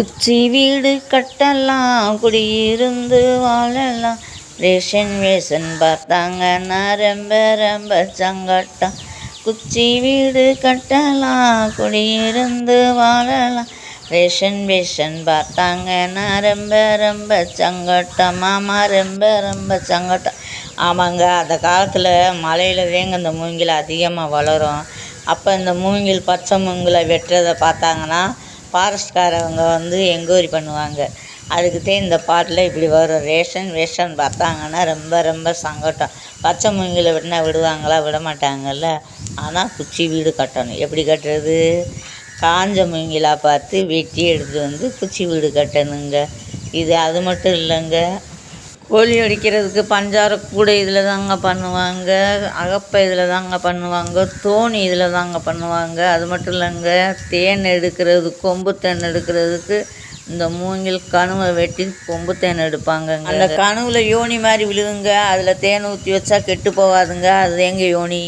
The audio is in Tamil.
குச்சி வீடு கட்டலாம் குடியிருந்து வாழலாம். ரேஷன் வேஷன் பார்த்தாங்கன்னா ரொம்ப ரொம்ப சங்கட்டம். குச்சி வீடு கட்டலாம் குடியிருந்து வாழலாம். ரேஷன் வேஷன் பார்த்தாங்க நான் ரொம்ப ரொம்ப சங்கட்டம். மாமா ரொம்ப ரொம்ப சங்கட்டம். ஆமாங்க அந்த காலத்தில் மலையில் தேங்க இந்த மூங்கில் அதிகமாக வளரும். அப்போ இந்த மூங்கில் பச்சை மூங்கிலை வெட்டுறதை பார்த்தாங்கன்னா ஃபாரஸ்ட்காரவங்க வந்து என்கொயரி பண்ணுவாங்க. அதுக்கு தான் இந்த பாட்டில் இப்படி வரும். ரேஷன் ரேஷன் பார்த்தாங்கன்னா ரொம்ப ரொம்ப சங்கட்டம் பச்சை மூங்கில வெட்டினா விடுவாங்களா? விட மாட்டாங்கல்ல ஆனால் குச்சி வீடு கட்டணும். எப்படி கட்டுறது? காஞ்ச மூங்கிலாக பார்த்து வெட்டி எடுத்துகிட்டு வந்து குச்சி வீடு கட்டணுங்க. இது அது மட்டும் இல்லைங்க. கோழி அடிக்கிறதுக்கு பஞ்சார கூடை இதில் தாங்க பண்ணுவாங்க அகப்பை இதில் தாங்க பண்ணுவாங்க தோணி இதில் தாங்க பண்ணுவாங்க. அது மட்டும் இல்லைங்க தேன் எடுக்கிறது கொம்பு தேன் எடுக்கிறதுக்கு இந்த மூங்கில் கணுவை வெட்டி கொம்பு தேன் எடுப்பாங்க அந்த கணுவில் யோனி மாதிரி விழுதுங்க அதில் தேன் ஊற்றி வச்சா கெட்டு போகாதுங்க அது எங்க யோனி?